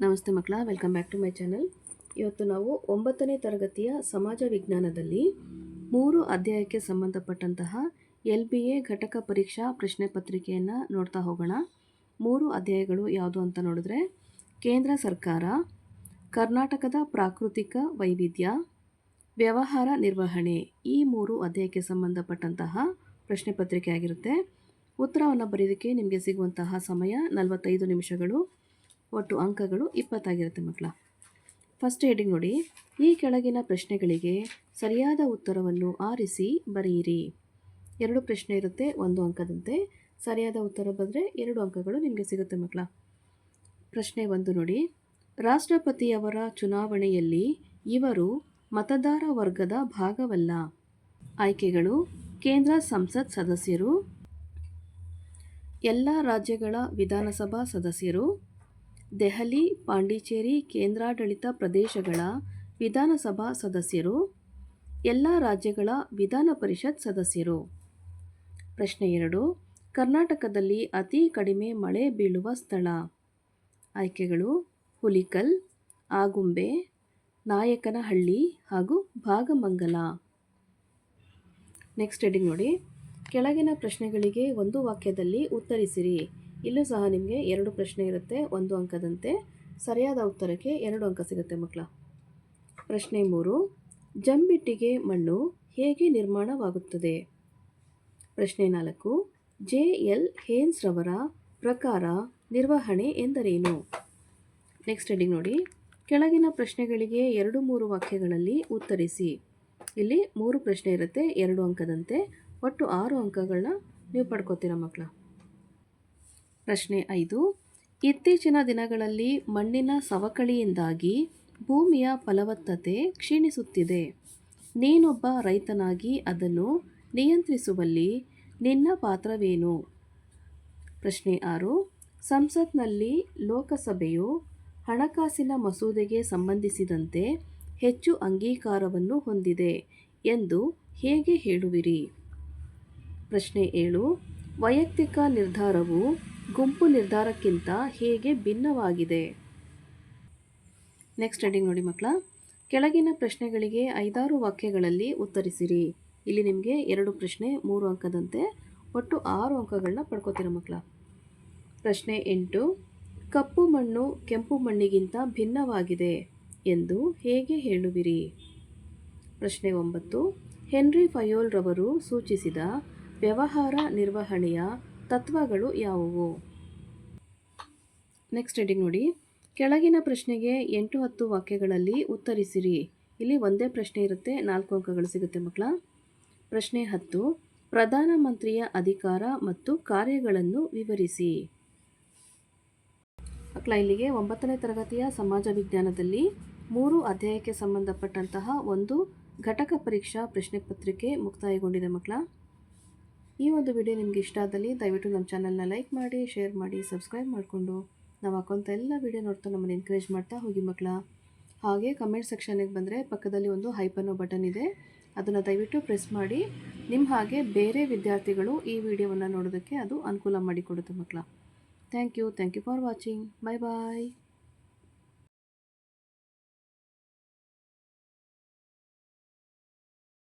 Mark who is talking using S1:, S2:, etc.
S1: ನಮಸ್ತೆ ಮಕ್ಕಳ welcome back to my channel ಇವತ್ತು ನಾವು ಒಂಬತ್ತನೇ ತರಗತಿಯ ಸಮಾಜ ವಿಜ್ಞಾನದಲ್ಲಿ ಮೂರು ಅಧ್ಯಾಯಕ್ಕೆ ಸಂಬಂಧಪಟ್ಟಂತಹ ಎಲ್ ಬಿ ಎ ಘಟಕ ಪರೀಕ್ಷಾ ಪ್ರಶ್ನೆ ಪತ್ರಿಕೆಯನ್ನು ನೋಡ್ತಾ ಹೋಗೋಣ. ಮೂರು ಅಧ್ಯಾಯಗಳು ಯಾವುದು ಅಂತ ನೋಡಿದ್ರೆ, ಕೇಂದ್ರ ಸರ್ಕಾರ, ಕರ್ನಾಟಕದ ಪ್ರಾಕೃತಿಕ ವೈವಿಧ್ಯ, ವ್ಯವಹಾರ ನಿರ್ವಹಣೆ ಈ ಮೂರು ಅಧ್ಯಾಯಕ್ಕೆ ಸಂಬಂಧಪಟ್ಟಂತಹ ಪ್ರಶ್ನೆ ಪತ್ರಿಕೆ ಆಗಿರುತ್ತೆ. ಉತ್ತರವನ್ನು ಬರೆಯೋದಕ್ಕೆ ನಿಮಗೆ ಸಿಗುವಂತಹ ಸಮಯ ನಲವತ್ತೈದು ನಿಮಿಷಗಳು. ಒಟ್ಟು ಅಂಕಗಳು ಇಪ್ಪತ್ತಾಗಿರುತ್ತೆ ಮಕ್ಕಳ. ಫಸ್ಟ್ ಹೆಡಿಂಗ್ ನೋಡಿ. ಈ ಕೆಳಗಿನ ಪ್ರಶ್ನೆಗಳಿಗೆ ಸರಿಯಾದ ಉತ್ತರವನ್ನು ಆರಿಸಿ ಬರೆಯಿರಿ. ಎರಡು ಪ್ರಶ್ನೆ ಇರುತ್ತೆ, ಒಂದು ಅಂಕದಂತೆ. ಸರಿಯಾದ ಉತ್ತರ ಬಂದರೆ ಎರಡು ಅಂಕಗಳು ನಿಮಗೆ ಸಿಗುತ್ತೆ ಮಕ್ಕಳ. ಪ್ರಶ್ನೆ ಒಂದು ನೋಡಿ. ರಾಷ್ಟ್ರಪತಿಯವರ ಚುನಾವಣೆಯಲ್ಲಿ ಇವರು ಮತದಾರ ವರ್ಗದ ಭಾಗವಲ್ಲ. ಆಯ್ಕೆಗಳು, ಕೇಂದ್ರ ಸಂಸತ್ ಸದಸ್ಯರು, ಎಲ್ಲ ರಾಜ್ಯಗಳ ವಿಧಾನಸಭಾ ಸದಸ್ಯರು ದೆಹಲಿ, ಪಾಂಡಿಚೇರಿ, ಕೇಂದ್ರಾಡಳಿತ ಪ್ರದೇಶಗಳ ವಿಧಾನಸಭಾ ಸದಸ್ಯರು, ಎಲ್ಲ ರಾಜ್ಯಗಳ ವಿಧಾನ ಪರಿಷತ್ ಸದಸ್ಯರು. ಪ್ರಶ್ನೆ ಎರಡು, ಕರ್ನಾಟಕದಲ್ಲಿ ಅತಿ ಕಡಿಮೆ ಮಳೆ ಬೀಳುವ ಸ್ಥಳ. ಆಯ್ಕೆಗಳು, ಹುಲಿಕಲ್, ಆಗುಂಬೆ, ನಾಯಕನಹಳ್ಳಿ ಹಾಗೂ ಭಾಗಮಂಗಲ. ನೆಕ್ಸ್ಟ್ ಹೆಡಿಂಗ್ ನೋಡಿ. ಕೆಳಗಿನ ಪ್ರಶ್ನೆಗಳಿಗೆ ಒಂದು ವಾಕ್ಯದಲ್ಲಿ ಉತ್ತರಿಸಿರಿ. ಇಲ್ಲೂ ಸಹ ನಿಮಗೆ ಎರಡು ಪ್ರಶ್ನೆ ಇರುತ್ತೆ, ಒಂದು ಅಂಕದಂತೆ. ಸರಿಯಾದ ಉತ್ತರಕ್ಕೆ ಎರಡು ಅಂಕ ಸಿಗುತ್ತೆ ಮಕ್ಕಳ. ಪ್ರಶ್ನೆ ಮೂರು, ಜಂಬಿಟ್ಟಿಗೆ ಮಣ್ಣು ಹೇಗೆ ನಿರ್ಮಾಣವಾಗುತ್ತದೆ? ಪ್ರಶ್ನೆ ನಾಲ್ಕು, ಜೆ ಎಲ್ ಹೇನ್ಸ್ ರವರ ಪ್ರಕಾರ ನಿರ್ವಹಣೆ ಎಂದರೇನು? ನೆಕ್ಸ್ಟ್ ಹೆಡಿಂಗ್ ನೋಡಿ. ಕೆಳಗಿನ ಪ್ರಶ್ನೆಗಳಿಗೆ ಎರಡು ಮೂರು ವಾಕ್ಯಗಳಲ್ಲಿ ಉತ್ತರಿಸಿ. ಇಲ್ಲಿ ಮೂರು ಪ್ರಶ್ನೆ ಇರುತ್ತೆ, ಎರಡು ಅಂಕದಂತೆ. ಒಟ್ಟು ಆರು ಅಂಕಗಳನ್ನ ನೀವು ಪಡ್ಕೋತೀರ ಮಕ್ಕಳ? ಪ್ರಶ್ನೆ ಐದು. ಇತ್ತೀಚಿನ ದಿನಗಳಲ್ಲಿ ಮಣ್ಣಿನ ಸವಕಳಿಯಿಂದಾಗಿ ಭೂಮಿಯ ಫಲವತ್ತತೆ ಕ್ಷೀಣಿಸುತ್ತಿದೆ. ನೀನೊಬ್ಬ ರೈತನಾಗಿ ಅದನ್ನು ನಿಯಂತ್ರಿಸುವಲ್ಲಿ ನಿನ್ನ ಪಾತ್ರವೇನು? ಪ್ರಶ್ನೆ ಆರು. ಸಂಸತ್ನಲ್ಲಿ ಲೋಕಸಭೆಯು ಹಣಕಾಸಿನ ಮಸೂದೆಗೆ ಸಂಬಂಧಿಸಿದಂತೆ ಹೆಚ್ಚು ಅಂಗೀಕಾರವನ್ನು ಹೊಂದಿದೆ ಎಂದು ಹೇಗೆ ಹೇಳುವಿರಿ? ಪ್ರಶ್ನೆ ಏಳು. ವೈಯಕ್ತಿಕ ನಿರ್ಧಾರವು ಗುಂಪು ನಿರ್ಧಾರಕ್ಕಿಂತ ಹೇಗೆ ಭಿನ್ನವಾಗಿದೆ? ನೆಕ್ಸ್ಟ್ ಹೆಡಿಂಗ್ ನೋಡಿ ಮಕ್ಕಳ. ಕೆಳಗಿನ ಪ್ರಶ್ನೆಗಳಿಗೆ ಐದಾರು ವಾಕ್ಯಗಳಲ್ಲಿ ಉತ್ತರಿಸಿರಿ. ಇಲ್ಲಿ ನಿಮಗೆ ಎರಡು ಪ್ರಶ್ನೆ, ಮೂರು ಅಂಕದಂತೆ ಒಟ್ಟು ಆರು ಅಂಕಗಳನ್ನ ಪಡ್ಕೋತೀರ ಮಕ್ಕಳ. ಪ್ರಶ್ನೆ ಎಂಟು, ಕಪ್ಪು ಮಣ್ಣು ಕೆಂಪು ಮಣ್ಣಿಗಿಂತ ಭಿನ್ನವಾಗಿದೆ ಎಂದು ಹೇಗೆ ಹೇಳುವಿರಿ? ಪ್ರಶ್ನೆ ಒಂಬತ್ತು, ಹೆನ್ರಿ ಫಯೋಲ್ರವರು ಸೂಚಿಸಿದ ವ್ಯವಹಾರ ನಿರ್ವಹಣೆಯ ತತ್ವಗಳು ಯಾವುವು? ನೆಕ್ಸ್ಟ್ ಹೆಡಿಂಗ್ ನೋಡಿ. ಕೆಳಗಿನ ಪ್ರಶ್ನೆಗೆ ಎಂಟು ಹತ್ತು ವಾಕ್ಯಗಳಲ್ಲಿ ಉತ್ತರಿಸಿರಿ. ಇಲ್ಲಿ ಒಂದೇ ಪ್ರಶ್ನೆ ಇರುತ್ತೆ, ನಾಲ್ಕು ಅಂಕಗಳು ಸಿಗುತ್ತೆ ಮಕ್ಕಳ. ಪ್ರಶ್ನೆ ಹತ್ತು ಪ್ರಧಾನಮಂತ್ರಿಯ ಅಧಿಕಾರ ಮತ್ತು ಕಾರ್ಯಗಳನ್ನು ವಿವರಿಸಿ. ಮಕ್ಕಳ, ಇಲ್ಲಿಗೆ ಒಂಬತ್ತನೇ ತರಗತಿಯ ಸಮಾಜ ವಿಜ್ಞಾನದಲ್ಲಿ ಮೂರು ಅಧ್ಯಾಯಕ್ಕೆ ಸಂಬಂಧಪಟ್ಟಂತಹ ಒಂದು ಘಟಕ ಪರೀಕ್ಷಾ ಪ್ರಶ್ನೆ ಪತ್ರಿಕೆ ಮುಕ್ತಾಯಗೊಂಡಿದೆ ಮಕ್ಕಳ. ಈ ಒಂದು ವಿಡಿಯೋ ನಿಮಗೆ ಇಷ್ಟ ಆದಲ್ಲಿ ದಯವಿಟ್ಟು ನಮ್ಮ ಚಾನಲ್ನ ಲೈಕ್ ಮಾಡಿ ಶೇರ್ ಮಾಡಿ ಸಬ್ಸ್ಕ್ರೈಬ್ ಮಾಡಿಕೊಂಡು ನಾವು ಹಾಕೋಂಥ ಎಲ್ಲ ವಿಡಿಯೋ ನೋಡ್ತಾ ನಮ್ಮನ್ನು ಎನ್ಕರೇಜ್ ಮಾಡ್ತಾ ಹೋಗಿ ಮಕ್ಕಳ. ಹಾಗೆ ಕಮೆಂಟ್ ಸೆಕ್ಷನಿಗೆ ಬಂದರೆ ಪಕ್ಕದಲ್ಲಿ ಒಂದು ಹೈಪ್ ಬಟನ್ ಇದೆ. ಅದನ್ನು ದಯವಿಟ್ಟು ಪ್ರೆಸ್ ಮಾಡಿ. ನಿಮ್ಮ ಹಾಗೆ ಬೇರೆ ವಿದ್ಯಾರ್ಥಿಗಳು ಈ ವಿಡಿಯೋವನ್ನು ನೋಡೋದಕ್ಕೆ ಅದು ಅನುಕೂಲ ಮಾಡಿಕೊಡುತ್ತೆ ಮಕ್ಕಳ. Thank you thank you for watching bye bye